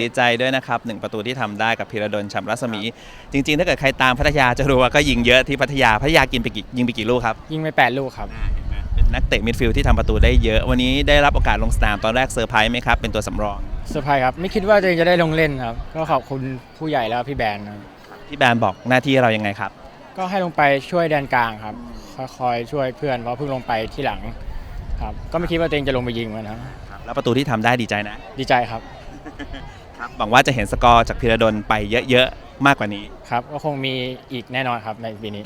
ดีใจด้วยนะครับหนึ่งประตูที่ทำได้กับพีระดลชำรัศมี จริง ๆ ถ้าเกิดใครตามพัทยาจะรู้ว่าก็ยิงเยอะที่พัทยาพัทยากินไปกี่ยิงไปกี่ลูกครับ ยิงไป 8 ลูกครับเป็นนักเตะมิดฟิลด์ที่ทำประตูได้เยอะ วันนี้ได้รับโอกาสลงสนามตอนแรกเซอร์ไพรส์ไหมครับเป็นตัวสำรองเซอร์ไพรส์ครับไม่คิดว่าตัวเองจะได้ลงเล่นครับก็ขอบคุณผู้ใหญ่แล้วพี่แบนครับพี่แบนบอกหน้าที่เรายังไงครับ ก็ให้ลงไปช่วยแดนกลางครับคอยช่วยเพื่อนเพราะเพิ่งลงไปที่หลังครับก็ไม่คิดว่าตัวเองจะลงไปยิงมันครับแล้วประตูที่ทำได้ดีใจนะ ดีใจ ครับหวังว่าจะเห็นสกอร์จากพีระดลไปเยอะๆมากกว่านี้ ครับ ก็คงมีอีกแน่นอนครับในปีนี้